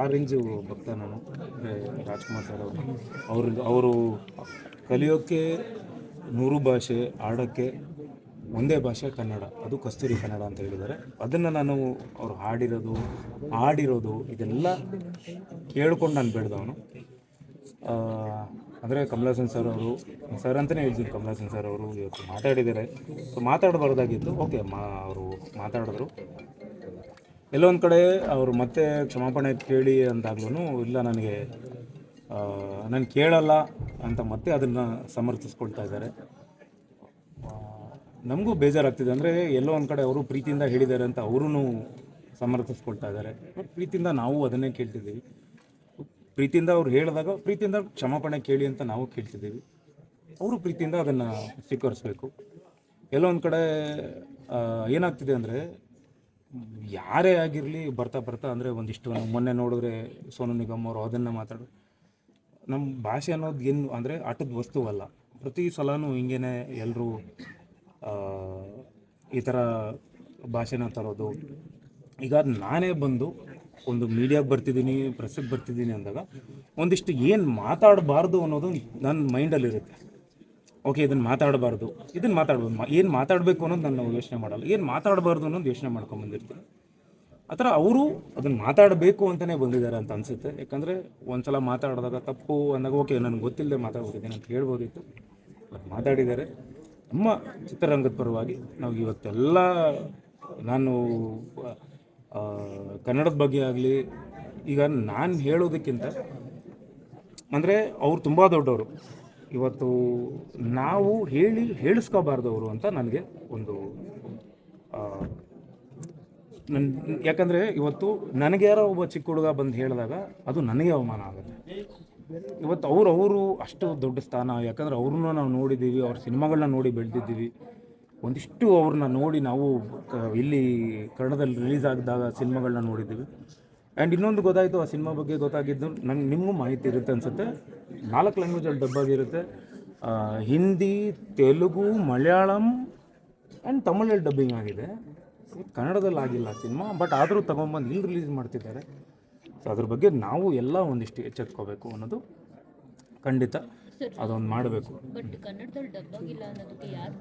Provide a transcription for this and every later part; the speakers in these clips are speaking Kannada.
ಆ ಭಕ್ತ ನಾನು ರಾಜ್ಕುಮಾರ್ ಸರ್ ಅವರು. ಅವ್ರಿಗೆ ಅವರು ಕಲಿಯೋಕ್ಕೆ ನೂರು ಭಾಷೆ ಆಡೋಕ್ಕೆ ಒಂದೇ ಭಾಷೆ ಕನ್ನಡ. ಅದು ಕಸ್ತೂರಿ ಕನ್ನಡ ಅಂತ ಹೇಳಿದ್ದಾರೆ. ಅದನ್ನು ನಾನು ಅವರು ಹಾಡಿರೋದು ಆಡಿರೋದು ಇದೆಲ್ಲ ಕೇಳ್ಕೊಂಡು ನಾನು ಬೆಳೆದವನು. ಅಂದರೆ ಕಮಲಾಸನ್ ಸರ್ ಅವರು, ಸರ್ ಅಂತಲೇ ಹೇಳ್ತೀನಿ ಕಮಲಾಸನ್ ಸರ್ ಅವರು ಇವತ್ತು ಮಾತಾಡಿದ್ದಾರೆ. ಸೊ ಮಾತಾಡಬಾರ್ದಾಗಿತ್ತು. ಓಕೆ ಮಾ, ಅವರು ಮಾತಾಡಿದ್ರು. ಎಲ್ಲೋ ಒಂದು ಕಡೆ ಅವರು ಮತ್ತೆ ಕ್ಷಮಾಪಣೆ ಕೇಳಿ ಅಂದಾಗ್ಲೂ ಇಲ್ಲ ನನಗೆ ನಾನು ಕೇಳಲ್ಲ ಅಂತ ಮತ್ತೆ ಅದನ್ನು ಸಮರ್ಥಿಸ್ಕೊಳ್ತಾ ಇದ್ದಾರೆ. ನಮಗೂ ಬೇಜಾರಾಗ್ತಿದೆ. ಅಂದರೆ ಎಲ್ಲೋ ಒಂದು ಕಡೆ ಅವರು ಪ್ರೀತಿಯಿಂದ ಹೇಳಿದ್ದಾರೆ ಅಂತ ಅವರೂ ಸಮರ್ಥಿಸ್ಕೊಳ್ತಾ ಇದ್ದಾರೆ. ಪ್ರೀತಿಯಿಂದ ನಾವು ಅದನ್ನೇ ಕೇಳ್ತಿದ್ದೀವಿ. ಪ್ರೀತಿಯಿಂದ ಅವ್ರು ಹೇಳಿದಾಗ ಪ್ರೀತಿಯಿಂದ ಕ್ಷಮಾಪಣೆ ಕೇಳಿ ಅಂತ ನಾವು ಕೇಳ್ತಿದ್ದೀವಿ. ಅವರು ಪ್ರೀತಿಯಿಂದ ಅದನ್ನು ಸ್ವೀಕರಿಸಬೇಕು. ಎಲ್ಲೋ ಒಂದು ಕಡೆ ಏನಾಗ್ತಿದೆ ಅಂದರೆ ಯಾರೇ ಆಗಿರಲಿ ಬರ್ತಾ ಬರ್ತಾ ಅಂದರೆ ಒಂದಿಷ್ಟು ಮೊನ್ನೆ ನೋಡಿದ್ರೆ ಸೋನು ನಿಗಮ್ ಅವರು ಅದನ್ನು ಮಾತಾಡೋದು ನಮ್ಮ ಭಾಷೆ ಅನ್ನೋದು ಏನು ಅಂದರೆ ಆಟದ ವಸ್ತುವಲ್ಲ ಪ್ರತಿ ಸಲನೂ ಹಿಂಗೇನೆ ಎಲ್ಲರೂ ಈ ಥರ ಭಾಷೆನ ತರೋದು. ಈಗ ನಾನೇ ಬಂದು ಒಂದು ಮೀಡಿಯಾಗೆ ಬರ್ತಿದ್ದೀನಿ ಪ್ರೆಸ್ಸಿಗೆ ಬರ್ತಿದ್ದೀನಿ ಅಂದಾಗ ಒಂದಿಷ್ಟು ಏನು ಮಾತಾಡಬಾರ್ದು ಅನ್ನೋದು ನನ್ನ ಮೈಂಡಲ್ಲಿರುತ್ತೆ ಓಕೆ ಇದನ್ನು ಮಾತಾಡಬಾರ್ದು. ಇದನ್ನು ಮಾತಾಡ್ಬೋದು ಏನು ಮಾತಾಡಬೇಕು ಅನ್ನೋದು ನಾನು ಯೋಚನೆ ಮಾಡಲ್ಲ. ಏನು ಮಾತಾಡಬಾರ್ದು ಅನ್ನೋದು ಯೋಚನೆ ಮಾಡ್ಕೊಂಬಂದಿರ್ತೀನಿ ಆ ಥರ ಅವರು ಅದನ್ನು ಮಾತಾಡಬೇಕು ಅಂತಲೇ ಬಂದಿದ್ದಾರೆ ಅಂತ ಅನಿಸುತ್ತೆ. ಯಾಕಂದರೆ ಒಂದ್ಸಲ ಮಾತಾಡಿದಾಗ ತಪ್ಪು ಅಂದಾಗ, ಓಕೆ, ನನಗೆ ಗೊತ್ತಿಲ್ಲದೆ ಮಾತಾಡ್ಬೋದಿದ್ದೀನಿ ಅಂತ ಹೇಳ್ಬೋದಿತ್ತು. ಬಟ್ ಮಾತಾಡಿದ್ದಾರೆ. ನಮ್ಮ ಚಿತ್ರರಂಗದ ಪರವಾಗಿ ನಾವು ಇವತ್ತೆಲ್ಲ ನಾನು ಕನ್ನಡದ ಬಗ್ಗೆ ಆಗಲಿ, ಈಗ ನಾನು ಹೇಳೋದಕ್ಕಿಂತ, ಅಂದರೆ ಅವ್ರು ತುಂಬ ದೊಡ್ಡವರು. ಇವತ್ತು ನಾವು ಹೇಳಿ ಹೇಳಿಸ್ಕೋಬಾರ್ದು ಅವರು ಅಂತ ನನಗೆ ಒಂದು ನನ್ನ ಯಾಕಂದರೆ ಇವತ್ತು ನನಗೆ ಯಾರೋ ಒಬ್ಬ ಚಿಕ್ಕ ಹುಡುಗ ಬಂದು ಹೇಳಿದಾಗ ಅದು ನನಗೆ ಅವಮಾನ ಆಗುತ್ತೆ. ಇವತ್ತು ಅವರು ಅವರು ಅಷ್ಟು ದೊಡ್ಡ ಸ್ಥಾನ, ಯಾಕಂದರೆ ಅವ್ರನ್ನ ನಾವು ನೋಡಿದ್ದೀವಿ, ಅವ್ರ ಸಿನಿಮಾಗಳನ್ನ ನೋಡಿ ಬೆಳೆದಿದ್ದೀವಿ. ಒಂದಿಷ್ಟು ಅವ್ರನ್ನ ನೋಡಿ ನಾವು ಇಲ್ಲಿ ಕನ್ನಡದಲ್ಲಿ ರಿಲೀಸ್ ಆಗಿದಾಗ ಸಿನಿಮಾಗಳನ್ನ ನೋಡಿದ್ದೀವಿ. ಆ್ಯಂಡ್ ಇನ್ನೊಂದು ಗೊತ್ತಾಯಿತು ಆ ಸಿನಿಮಾ ಬಗ್ಗೆ ಗೊತ್ತಾಗಿದ್ದು ನಂಗೆ ನಿಮಗೂ ಮಾಹಿತಿ ಇರುತ್ತೆ ಅನಿಸುತ್ತೆ. ನಾಲ್ಕು ಲ್ಯಾಂಗ್ವೇಜಲ್ಲಿ ಡಬ್ ಆಗಿರುತ್ತೆ ಹಿಂದಿ ತೆಲುಗು ಮಲಯಾಳಂ ಆ್ಯಂಡ್ ತಮಿಳಲ್ಲಿ ಡಬ್ಬಿಂಗ್ ಆಗಿದೆ. ಕನ್ನಡದಲ್ಲಿ ಆಗಿಲ್ಲ ಸಿನಿಮಾ ಬಟ್ ಆದರೂ ತೊಗೊಂಬಂದು ಇಲ್ಲಿ ರಿಲೀಸ್ ಮಾಡ್ತಿದ್ದಾರೆ. ಸೊ ಅದ್ರ ಬಗ್ಗೆ ನಾವು ಎಲ್ಲ ಒಂದಿಷ್ಟು ಎಚ್ಚೆತ್ಕೋಬೇಕು ಅನ್ನೋದು ಖಂಡಿತ. ಅದೊಂದು ಮಾಡಬೇಕು. ಬಟ್ ಕನ್ನಡದಲ್ಲಿ ಡಬ್ ಆಗಿಲ್ಲ ಅನ್ನೋದಕ್ಕೆ ಯಾರು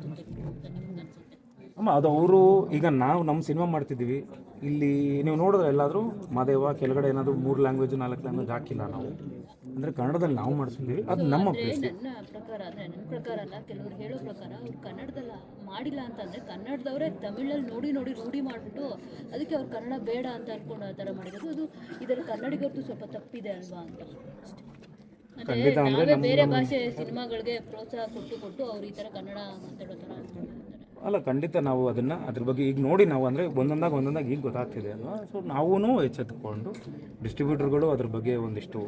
ಅಮ್ಮ ಅದು ಅವರು ಈಗ ನಾವು ನಮ್ಮ ಸಿನಿಮಾ ಮಾಡ್ತಿದ್ದೀವಿ. ಇಲ್ಲಿ ನೀವು ನೋಡಿದ್ರೆ ಎಲ್ಲಾದರೂ ಮಾದೇವ ಕೆಳಗಡೆ ಏನಾದರೂ ಮೂರು ಲ್ಯಾಂಗ್ವೇಜ್ ನಾಲ್ಕು ಲ್ಯಾಂಗ್ವೇಜ್ ಹಾಕಿಲ್ಲ ನಾವು. ಅಂದರೆ ಕನ್ನಡದಲ್ಲಿ ನಾವು ಮಾಡ್ತಿದ್ದೀವಿ ಅದು ನಮ್ಮ ನನ್ನ ಪ್ರಕಾರ ಅಂದರೆ ನನ್ನ ಪ್ರಕಾರ ಅಲ್ಲ ಕೆಲವರು ಹೇಳೋ ಪ್ರಕಾರ ಅವ್ರು ಕನ್ನಡದಲ್ಲಿ ಮಾಡಿಲ್ಲ ಅಂತಂದ್ರೆ ಕನ್ನಡದವರೇ ತಮಿಳಲ್ಲಿ ನೋಡಿ ನೋಡಿ ರೂಢಿ ಮಾಡಿಬಿಟ್ಟು ಅದಕ್ಕೆ ಅವ್ರು ಕನ್ನಡ ಬೇಡ ಅಂತ ಅನ್ಕೊಂಡು ಆ ಥರ ಮಾಡಿರೋದು. ಅದು ಇದರಲ್ಲಿ ಕನ್ನಡಿಗರದ್ದು ಸ್ವಲ್ಪ ತಪ್ಪಿದೆ ಅಲ್ವಾ ಅಂತ. ಅಷ್ಟೇ. ನಾವೇ ಬೇರೆ ಭಾಷೆ ಸಿನಿಮಾಗಳಿಗೆ ಪ್ರೋತ್ಸಾಹ ಕೊಟ್ಟು ಕೊಟ್ಟು ಅವ್ರು ಈ ಥರ ಕನ್ನಡ ಮಾತಾಡೋ ಥರ ಅಲ್ಲ, ಖಂಡಿತ ನಾವು ಅದನ್ನು ಅದ್ರ ಬಗ್ಗೆ ಈಗ ನೋಡಿ ನಾವು ಅಂದರೆ ಒಂದೊಂದಾಗ ಒಂದೊಂದಾಗ ಈಗ ಗೊತ್ತಾಗ್ತಿದೆ ಅಲ್ವಾ? ಸೊ ನಾವೂ ಎಚ್ಚೆತ್ತುಕೊಂಡು ಡಿಸ್ಟ್ರಿಬ್ಯೂಟರ್ಗಳು ಅದ್ರ ಬಗ್ಗೆ ಒಂದಿಷ್ಟು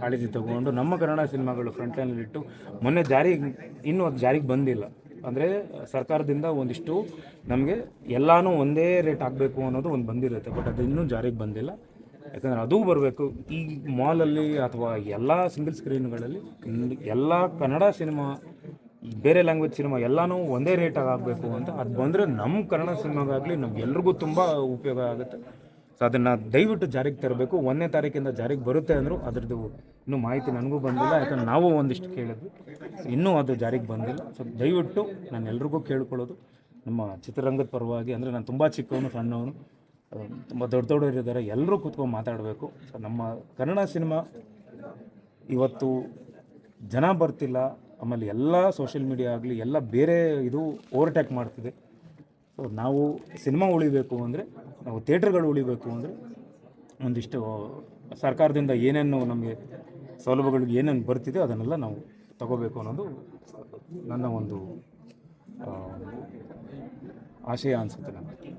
ಕಾಳಜಿ ತಗೊಂಡು ನಮ್ಮ ಕನ್ನಡ ಸಿನಿಮಾಗಳು ಫ್ರಂಟ್ ಲೈನಲ್ಲಿಟ್ಟು ಮೊನ್ನೆ ಜಾರಿಗೆ ಇನ್ನೂ ಅದು ಜಾರಿಗೆ ಬಂದಿಲ್ಲ. ಅಂದರೆ ಸರ್ಕಾರದಿಂದ ಒಂದಿಷ್ಟು ನಮಗೆ ಎಲ್ಲನೂ ಒಂದೇ ರೇಟ್ ಆಗಬೇಕು ಅನ್ನೋದು ಒಂದು ಬಂದಿರುತ್ತೆ ಬಟ್ ಅದು ಇನ್ನೂ ಜಾರಿಗೆ ಬಂದಿಲ್ಲ. ಯಾಕಂದರೆ ಅದೂ ಬರಬೇಕು. ಈ ಮಾಲಲ್ಲಿ ಅಥವಾ ಎಲ್ಲ ಸಿಂಗಲ್ ಸ್ಕ್ರೀನ್ಗಳಲ್ಲಿ ಎಲ್ಲ ಕನ್ನಡ ಸಿನಿಮಾ ಬೇರೆ ಲ್ಯಾಂಗ್ವೇಜ್ ಸಿನಿಮಾ ಎಲ್ಲನೂ ಒಂದೇ ರೇಟಾಗಿ ಆಗಬೇಕು ಅಂತ ಅದು ಬಂದರೆ ನಮ್ಮ ಕನ್ನಡ ಸಿನಿಮಾಗಾಗಲಿ ನಮಗೆಲ್ರಿಗೂ ತುಂಬ ಉಪಯೋಗ ಆಗುತ್ತೆ. ಸೊ ಅದನ್ನು ದಯವಿಟ್ಟು ಜಾರಿಗೆ ತರಬೇಕು. ಒಂದನೇ ತಾರೀಕಿಂದ ಜಾರಿಗೆ ಬರುತ್ತೆ ಅಂದರೂ ಅದ್ರದ್ದು ಇನ್ನೂ ಮಾಹಿತಿ ನನಗೂ ಬಂದಿಲ್ಲ, ಯಾಕಂದ್ರೆ ನಾವು ಒಂದಿಷ್ಟು ಕೇಳಿದ್ವಿ. ಇನ್ನೂ ಅದು ಜಾರಿಗೆ ಬಂದಿಲ್ಲ. ಸೊ ದಯವಿಟ್ಟು ನಾನು ಎಲ್ರಿಗೂ ಕೇಳ್ಕೊಳ್ಳೋದು. ನಮ್ಮ ಚಿತ್ರರಂಗದ ಪರವಾಗಿ ಅಂದರೆ ನಾನು ತುಂಬ ಚಿಕ್ಕವನು, ಸಣ್ಣವನು ತುಂಬ ದೊಡ್ಡ ದೊಡ್ಡವರು ಇದ್ದಾರೆ. ಎಲ್ಲರೂ ಕೂತ್ಕೊಂಡು ಮಾತಾಡಬೇಕು. ಸೊ ನಮ್ಮ ಕನ್ನಡ ಸಿನಿಮಾ ಇವತ್ತು ಜನ ಬರ್ತಿಲ್ಲ. ಆಮೇಲೆ ಎಲ್ಲ ಸೋಷಿಯಲ್ ಮೀಡಿಯಾ ಆಗಲಿ ಎಲ್ಲ ಬೇರೆ ಇದು ಓವರ್ಟ್ಯಾಕ್ ಮಾಡ್ತಿದೆ. ಸೊ ನಾವು ಸಿನಿಮಾ ಉಳಿಬೇಕು ಅಂದರೆ, ನಾವು ಥಿಯೇಟ್ರ್ಗಳು ಉಳಿಬೇಕು ಅಂದರೆ ಒಂದಿಷ್ಟು ಸರ್ಕಾರದಿಂದ ಏನೇನು ನಮಗೆ ಸೌಲಭ್ಯಗಳು ಏನೇನು ಬರ್ತಿದೆ ಅದನ್ನೆಲ್ಲ ನಾವು ತಗೋಬೇಕು ಅನ್ನೋದು ನನ್ನ ಒಂದು ಆಶಯ ಅನಿಸುತ್ತೆ ನನಗೆ.